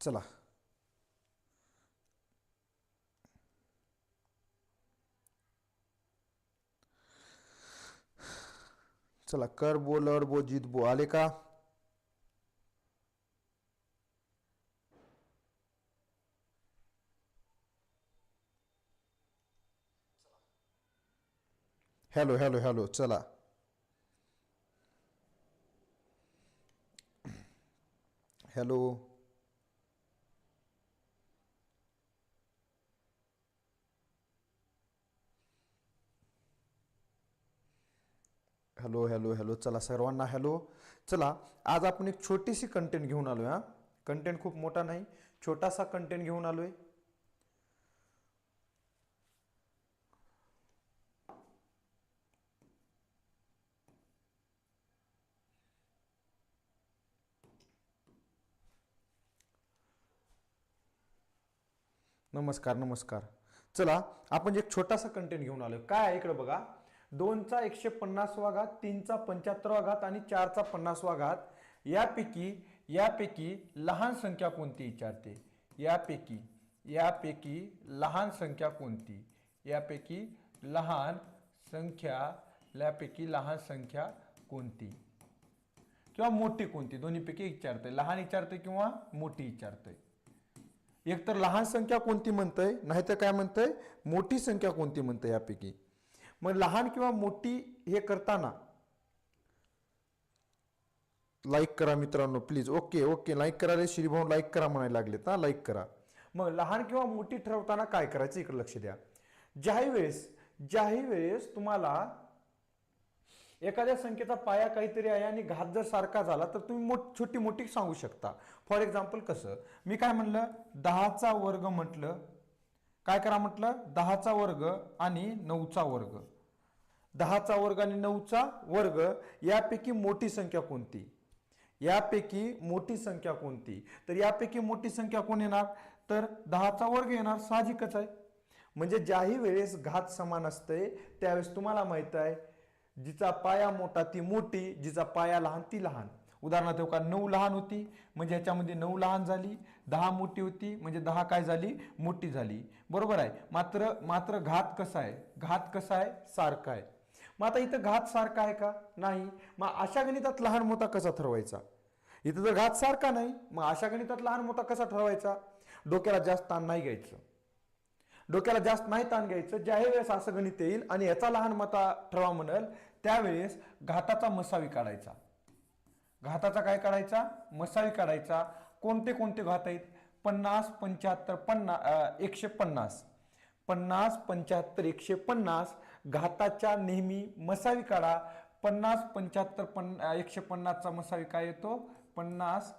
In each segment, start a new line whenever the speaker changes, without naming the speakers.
चला. चला कर बो लढ बो जीत बो. आले का? हॅलो हॅलो हॅलो चला. हॅलो. हॅलो हॅलो हॅलो चला सर्वांना हॅलो चला आज आपण एक छोटीशी कंटेंट घेऊन आलोय हा. कंटेंट खूप मोठा नाही छोटासा कंटेंट घेऊन आलोय. नमस्कार नमस्कार. चला आपण एक छोटासा कंटेंट घेऊन आलोय. काय इकडे बघा? दोनचा एकशे पन्नासवा घात तीनचा पंच्याहत्तरवा घात आणि चारचा पन्नासवा घात यापैकी यापैकी लहान संख्या कोणती विचारते? यापैकी यापैकी लहान संख्या कोणती? यापैकी लहान संख्या यापैकी लहान संख्या कोणती? किंवा मोठी कोणती? दोन्हीपैकी विचारते लहान विचारते किंवा मोठी विचारते एकतर लहान संख्या कोणती म्हणतंय? नाहीतर काय म्हणतंय? मोठी संख्या कोणती म्हणतंय यापैकी? मग लहान किंवा मोठी हे करताना लाईक करा मित्रांनो प्लीज ओके ओके लाईक करायला श्रीभाऊ लाईक करा म्हणायला लागलेत. ना लाईक करा. मग लहान किंवा मोठी ठरवताना काय करायचं? इकडे लक्ष द्या. ज्याही वेळेस ज्याही वेळेस तुम्हाला एखाद्या संख्येचा पाया काहीतरी आहे आणि घात जर सारखा झाला तर तुम्ही मोठ छोटी मोठी सांगू शकता. फॉर एक्झाम्पल कसं? मी काय म्हणलं? दहाचा वर्ग म्हटलं. काय करा म्हटलं? दहाचा वर्ग आणि नऊचा वर्ग. दहाचा वर्ग आणि नऊचा वर्ग यापैकी मोठी संख्या कोणती? यापैकी मोठी संख्या कोणती? तर यापैकी मोठी संख्या कोण येणार? तर दहाचा वर्ग येणार साहजिकच आहे. म्हणजे ज्याही वेळेस घात समान असते त्यावेळेस तुम्हाला माहीत आहे जिचा पाया मोठा ती मोठी जिचा पाया लहान ती लहान. उदाहरणार्थ हो का नऊ लहान होती म्हणजे ह्याच्यामध्ये नऊ लहान झाली दहा मोठी होती म्हणजे दहा काय झाली? मोठी झाली. बरोबर आहे. मात्र मात्र घात कसा आहे? घात कसा आहे? सारखा आहे. मग आता इथं घात सारखा आहे का? नाही. मग अशा गणितात लहान मोठा कसा ठरवायचा? इथं जर घात सारखा नाही मग अशा गणितात लहान मोठा कसा ठरवायचा? डोक्याला जास्त ताण नाही घ्यायचं. डोक्याला जास्त नाही ताण घ्यायचं. ज्याही वेळेस असं गणित येईल आणि याचा लहान मता ठरवा म्हणल त्यावेळेस घाताचा मसावी काढायचा. घाताचा काय काढायचा? मसावी काढायचा. कोणते कोणते घात आहेत? पन्नास पंच्याहत्तर पन्नास एकशे पन्नास. पन्नास पंच्याहत्तर एकशे पन्नास. घाताच्या नेहमी मसावी काढा. पन्नास पंच्याहत्तर पन्ना एकशे पन्नासचा मसावी काय येतो? पन्नास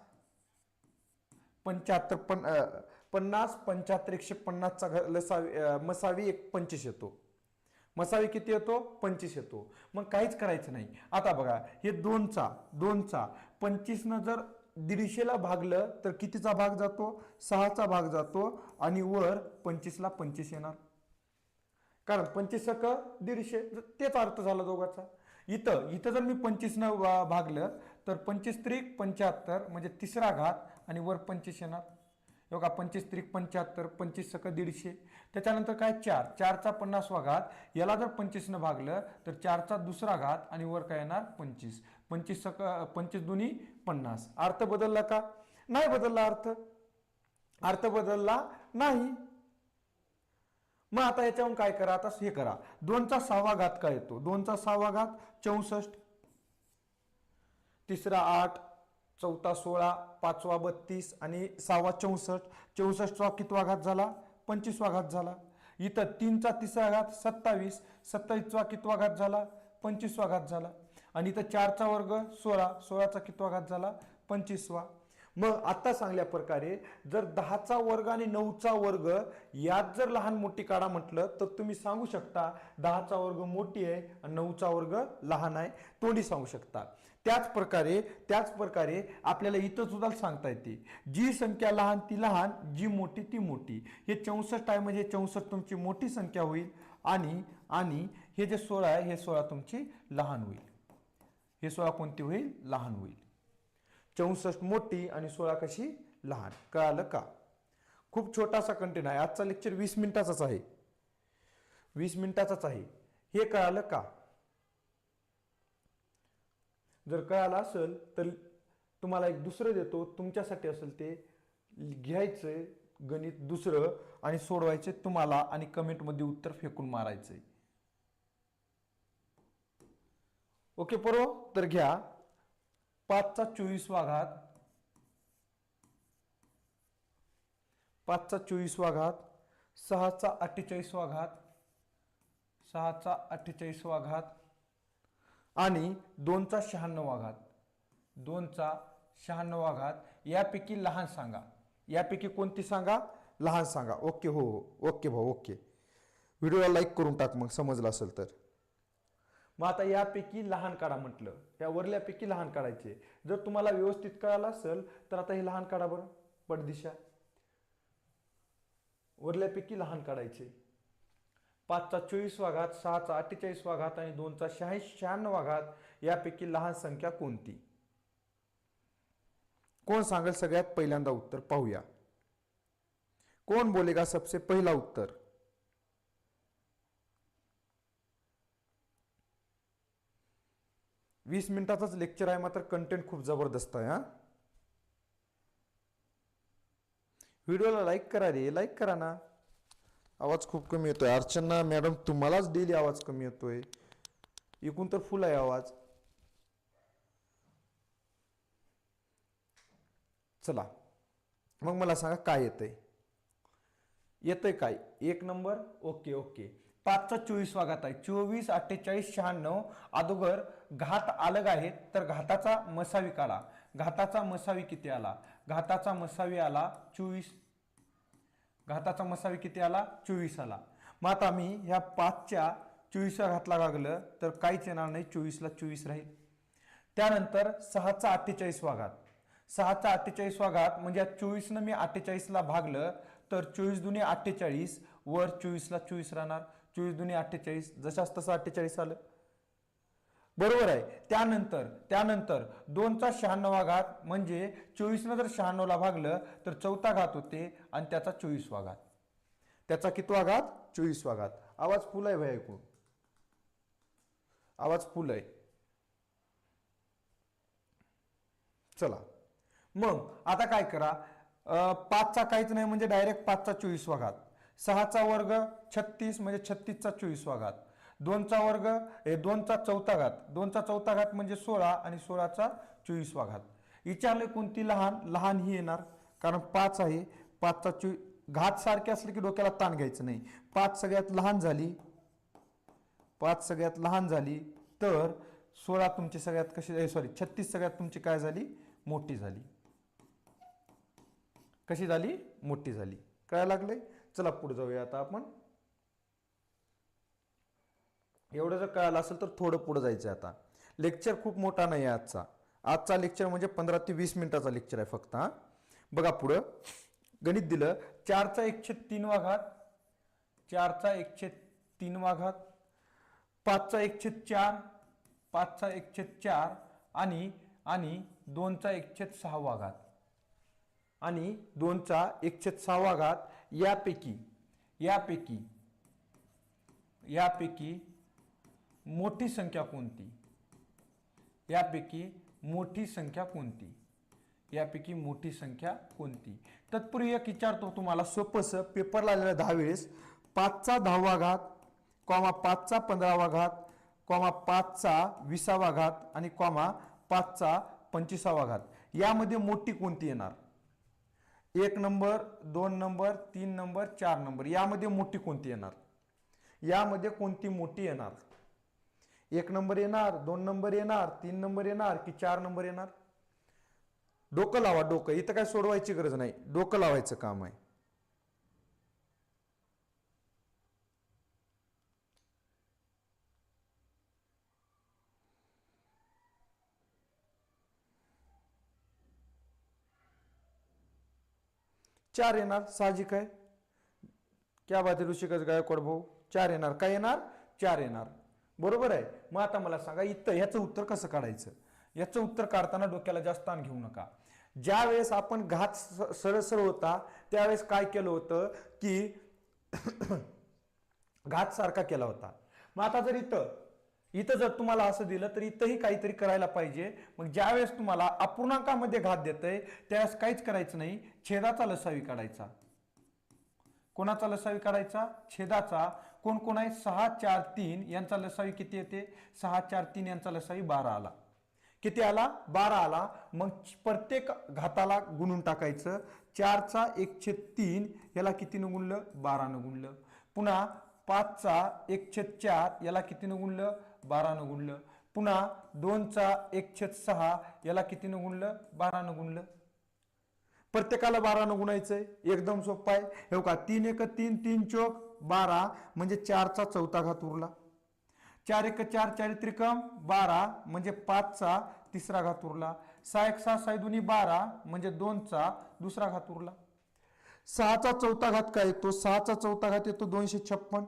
पंच्याहत्तर पन पन्नास पंच्याहत्तर एकशे पन्नासचा घ- लसावी मसावी एक पंचवीस येतो. मसावी किती येतो? पंचवीस येतो. मग काहीच करायचं नाही. आता बघा हे दोनचा दोनचा. पंचवीसनं जर दीडशेला भागलं तर कितीचा भाग जातो? सहाचा भाग जातो आणि वर पंचवीसला पंचवीस येणार. कारण पंचवीस सक दीडशे तेच अर्थ झाला दोघाचा. इथं इथं जर मी पंचवीसनं भागलं तर पंचवीस त्रिक पंच्याहत्तर म्हणजे तिसरा घात आणि वर पंचवीस येणार. हे बघा पंचवीस त्रिक पंच्याहत्तर पंचवीस सक दीडशे. त्याच्यानंतर काय? चार. चारचा पन्नासवा घात. याला जर पंचवीसनं भागलं तर चारचा दुसरा घात आणि वर काय येणार? पंचवीस. पंचवीस सक पंचवीस दोन्ही पन्नास. अर्थ बदलला का? नाही बदलला अर्थ. अर्थ बदलला नाही. मग आता याच्यावरून काय करा? आता हे करा. दोनचा सहावा घात काय येतो? दोनचा सहावा घात चौसष्ट. तिसरा आठ चौथा सोळा पाचवा बत्तीस आणि सहावा चौसष्ट. चौसष्टवा कितवा घात झाला? पंचवीसवा घात झाला. इथं तीनचा तिसरा घात सत्तावीस सत्तावीसवा कितवा घात झाला? पंचवीसवा घात झाला. आणि इथं चारचा वर्ग सोळा सोळाचा कितवा घात झाला? पंचवीसवा. मग आत्ता चांगल्या प्रकारे जर दहाचा वर्ग आणि नऊचा वर्ग यात जर लहान मोठी काढा म्हटलं तर तुम्ही सांगू शकता दहाचा वर्ग मोठी आहे आणि नऊचा वर्ग लहान आहे. तोंडी सांगू शकता. त्याच प्रकारे त्याच प्रकारे आपल्याला इथं सुद्धा सांगता येते. जी संख्या लहान ती लहान जी मोठी ती मोठी. हे चौसष्ट आहे म्हणजे चौसष्ट तुमची मोठी संख्या होईल आणि आणि हे जे सोळा आहे हे सोळा तुमची लहान होईल. हे सोळा कोणती होईल? लहान होईल. चौसष्ट मोठी आणि सोळा कशी लहान. कळालं का? खूप छोटासा कंटेंट आहे. आजचा लेक्चर वीस मिनिटाचाच आहे. वीस मिनिटाचाच आहे. हे कळालं का? जर कळालं असेल तर तुम्हाला एक दुसरं देतो. तुमच्यासाठी असेल ते घ्यायचंय गणित दुसरं आणि सोडवायचे तुम्हाला आणि कमेंटमध्ये उत्तर फेकून मारायचंय. ओके परो? तर घ्या. पाचचा चोवीसवा घात पाचचा चोवीसवा घात सहाचा अठ्ठेचाळीसवा घात सहाचा अठ्ठेचाळीसवा घात आणि दोनचा शहाण्णवा घात दोनचा शहाण्णवा घात यापैकी लहान सांगा. यापैकी कोणती सांगा? लहान सांगा. ओके हो हो. ओके भाऊ ओके. व्हिडिओला लाईक करून टाक मग. समजलं असेल तर. मग आता यापैकी लहान काढा म्हटलं. या वरल्यापैकी लहान काढायचे. जर तुम्हाला व्यवस्थित कळालं असेल तर आता हे लहान काढा बरं. पडदिशा. वरल्यापैकी लहान काढायचे. पाचचा चोवीसवा घात सहाचा अठ्ठेचाळीसवा घात आणि दोनचा शहाऐंशी शहाण्णवा घात यापैकी लहान संख्या कोणती? कोण सांगेल सगळ्यात पहिल्यांदा उत्तर? पाहूया. कोण बोलेगा सबसे पहिला उत्तर? वीस मिनिटाचाच लेक्चर आहे मात्र कंटेंट खूप जबरदस्त आहे हा. व्हिडिओला लाईक करा रे लाईक करा ना. आवाज खूप कमी येतोय. अर्चना मॅडम तुम्हालाच डेली आवाज कमी येतोय. एकूण तर फुल आहे आवाज. चला. मग मला सांगा काय येतंय? येतंय काय? एक नंबर? Okay okay. पाचचा चोवीस घात आहे. चोवीस अठ्ठेचाळीस शहाण्णव अगोदर घात अलग आहेत तर घाताचा मसावी काढा. घाताचा मसावी किती आला? घाताचा मसावी आला चोवीस. घाताचा मसावी किती आला? चोवीस आला. मग आता मी ह्या पाचच्या चोवीसच्या घातला लागलं तर काहीच येणार नाही चोवीसला चोवीस राहील. त्यानंतर सहाचा अठ्ठेचाळीसवा घात सहाचा अठ्ठेचाळीसवा घात म्हणजे या चोवीसनं मी अठ्ठेचाळीसला भागलं तर चोवीस दुने अठ्ठेचाळीस वर चोवीसला चोवीस राहणार. चोवीस दुनी अठ्ठेचाळीस जशास तसं अठ्ठेचाळीस आलं. बरोबर आहे. त्यानंतर त्यानंतर दोनचा शहाण्णवा घात म्हणजे चोवीसनं जर शहाण्णवला भागलं तर चौथा घात होते आणि त्याचा चोवीसवा घात. त्याचा कितवा घात? चोवीसवा घात. आवाज फुल आहे भाई ऐकून. आवाज फुल आहे. चला. मग आता काय करा? पाचचा काहीच नाही म्हणजे डायरेक्ट पाचचा चोवीसवा घात. सहाचा वर्ग छत्तीस म्हणजे छत्तीसचा चोवीसवा घात दोनचा वर्ग हे दोनचा चौथा घात. दोनचा चौथा घात म्हणजे सोळा आणि सोळाचा चोवीसवा घात विचारले कोणती? लहान. लहान ही येणार. कारण पाच आहे. पाचचा चो घात सारखे असले की डोक्याला ताण घ्यायचं नाही. पाच सगळ्यात लहान झाली. पाच सगळ्यात लहान झाली. तर सोळा तुमची सगळ्यात कशी सॉरी छत्तीस सगळ्यात तुमची काय झाली? मोठी झाली. कशी झाली? मोठी झाली. कळायला लागले चला पुढे जाऊया आता आपण. एवढं जर कळालं असेल तर थोडं पुढे जायचं आहे आता. लेक्चर खूप मोठा नाही आहे आजचा. आजचा लेक्चर म्हणजे पंधरा ते वीस मिनिटाचा लेक्चर आहे फक्त हा. बघा पुढं. गणित दिलं. चारचा एकशे तीनवा घात चारचा एकशे तीनवा घात पाचचा एकशे चार पाचचा एकशे चार आणि आणि दोनचा एकशे सहावा घात आणि दोनचा एकशे सहावा घात यापैकी यापैकी यापैकी मोठी संख्या कोणती? यापैकी मोठी संख्या कोणती? यापैकी मोठी संख्या कोणती? तत्पूर्वी एक विचारतो तुम्हाला सोपंसं पेपरला आलेलं दहा वेळेस. पाचचा दहावा घात कॉमा पाचचा पंधरावा घात कॉमा पाचचा विसावा घात आणि कॉमा पाचचा पंचवीसावा घात यामध्ये मोठी कोणती येणार? एक नंबर दोन नंबर तीन नंबर चार नंबर यामध्ये मोठी कोणती येणार? यामध्ये कोणती मोठी येणार? एक नंबर येणार दोन नंबर येणार तीन नंबर येणार की चार नंबर येणार? डोकं लावा डोकं. इथं काय सोडवायची गरज नाही. डोकं लावायचं काम आहे. चार येणार साहजिक आहे. क्या बात आहे ऋषिकच गायकवाड भाऊ. चार येणार. काय येणार? चार येणार. बरोबर आहे. मग आता मला सांगा इथं ह्याचं उत्तर कसं काढायचं? याचं उत्तर काढताना डोक्याला जास्त ताण घेऊ नका. ज्या वेळेस आपण घात सरसर सरळ होता त्यावेळेस काय केलं होतं की घात सारखा केला होता. मग आता जर इथं इथं जर तुम्हाला असं दिलं तर इथंही काहीतरी करायला पाहिजे. मग ज्यावेळेस तुम्हाला अपूर्णांकामध्ये घात देतंय त्यावेळेस काहीच करायचं नाही. छेदाचा लसावी काढायचा. कोणाचा लसावी काढायचा? छेदाचा. कोण कोण आहे? सहा चार तीन यांचा लसावी किती येते? सहा चार तीन यांचा लसावी बारा आला. किती आला? बारा आला. मग प्रत्येक घाताला गुणून टाकायचं. चारचा एक छेद तीन याला कितीनं गुणलं? बारानं गुणलं. पुन्हा पाचचा एकशे चार याला कितीनं गुणलं? बारानं गुणलं. पुन्हा दोनचा एक छेद सहा याला कितीनं गुणलं? बारानं गुणलं. प्रत्येकाला बारानं गुणायचंय. एकदम सोपं आहे. हे का तीन एक तीन तीन चोक बारा म्हणजे चारचा चौथा घात उरला. चार एक चार चार त्रिकम बारा म्हणजे पाचचा तिसरा घात उरला. सहा एक सहा साय दोन्ही बारा म्हणजे दोनचा दुसरा घात उरला. सहाचा चौथा घात काय येतो? सहाचा चौथा घात येतो दोनशे छप्पन.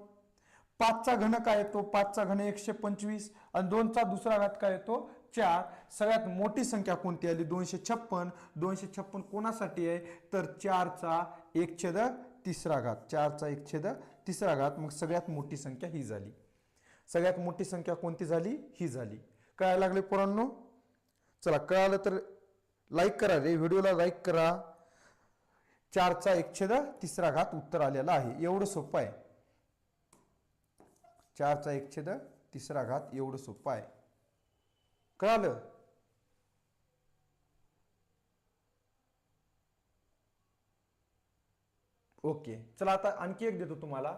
पाचचा घन काय येतो? पाचचा घन एकशे पंचवीस आणि दोनचा दुसरा घात काय येतो? चार. सगळ्यात मोठी संख्या कोणती आली? दोनशे छप्पन. दोनशे छप्पन कोणासाठी आहे? तर चारचा एक छेद तिसरा घात. चारचा एक छेद तिसरा घात. मग सगळ्यात मोठी संख्या ही झाली. सगळ्यात मोठी संख्या कोणती झाली? ही झाली. कळायला लागले पोरांनो? चला कळालं तर लाईक करा रे. व्हिडिओला लाईक करा. चारचा एक छेद तिसरा घात उत्तर आलेला आहे. एवढं सोपं आहे. चारचा एक छेद तिसरा घात एवढं सोपं आहे. कळालं? ओके चला आता आणखी एक देतो तुम्हाला.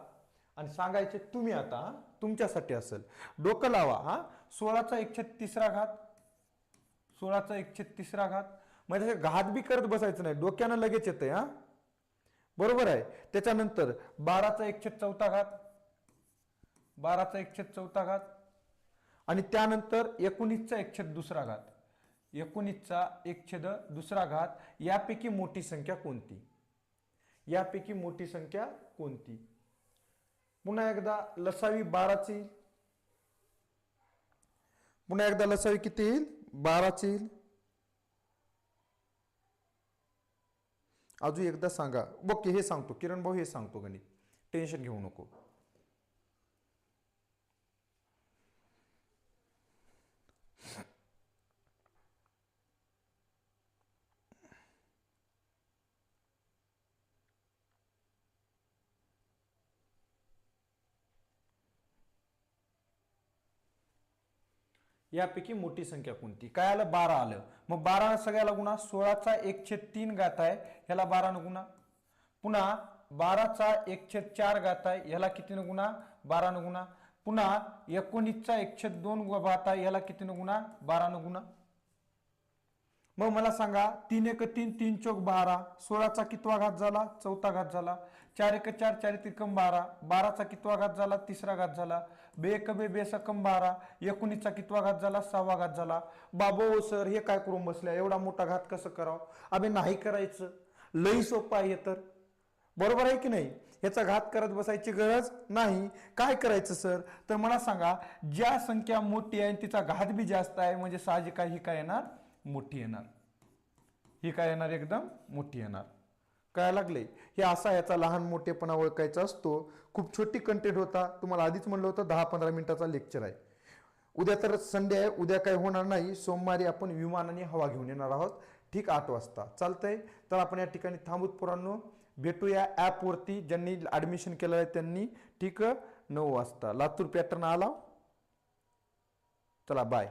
आणि सांगायचे तुम्ही आता तुमच्यासाठी असेल. डोकं लावा हा. सोळाचा एकशे तिसरा घात. सोळाचा एकशे तिसरा घात. म्हणजे घात बी करत बसायचं नाही डोक्यानं लगेच येतंय हा. बरोबर आहे. त्याच्यानंतर बाराचा एकशे चौथा घात. बाराचा एकशेद चौथा घात. आणि त्यानंतर एकोणीसचा एकशेद दुसरा घात. एकोणीसचा एकछेद दुसरा घात यापैकी मोठी संख्या कोणती? यापैकी मोठी संख्या कोणती? पुन्हा एकदा लसावी बाराची पुन्हा एकदा लसावी किती येईल? बाराची येईल. अजून एकदा सांगा. ओके हे सांगतो. किरण भाऊ हे सांगतो गणित. टेन्शन घेऊ नको. यापैकी मोठी संख्या कोणती? काय आलं? बारा आलं. मग बारा सगळ्याला गुणा. सोळाचा एक छेद तीन गात आहे ह्याला बारानं गुणा. पुन्हा बाराचा एक छेद चार गात आहे ह्याला कितीनं गुणा? बारानं गुणा. पुन्हा एकोणीसचा एकशे दोन गात आहे ह्याला कितीनं गुणा? बारानं गुणा. मग मला सांगा तीन एक तीन तीन चौक बारा सोळाचा कितवा घात झाला? चौथा घात झाला. चार एक चार चार त्रिकम बारा. बाराचा कितवा घात झाला? तिसरा घात झाला. बे एक बे बेसकम बारा. एकोणीसचा कितवा घात झाला? सहावा घात झाला. बाबो हो सर हे काय करून बसल्या एवढा मोठा घात कसं करावं? अबे नाही करायचं. लई सोपं आहे तर. बरोबर आहे की नाही? याचा घात करत बसायची गरज नाही. काय करायचं सर? तर मला सांगा ज्या संख्या मोठी आहे तिचा घात बी जास्त आहे म्हणजे साहजिक ही काय येणार? मोठी येणार. ही काय येणार एकदम? मोठी येणार. काय लागले? हे असा याचा लहान मोठेपणा ओळखायचा असतो. खूप छोटी कंटेंट होता. तुम्हाला आधीच म्हणलं होतं दहा पंधरा मिनिटाचा लेक्चर आहे. उद्या तर संडे आहे. उद्या काही होणार नाही. सोमवारी आपण विमानाने हवा घेऊन येणार आहोत. ठीक आठ वाजता. चालतंय. तर आपण या ठिकाणी थांबूत भेटू भेटूया ॲपवरती ज्यांनी ॲडमिशन केलं आहे त्यांनी. ठीक? नऊ वाजता. लातूर पॅटर्न आला. चला बाय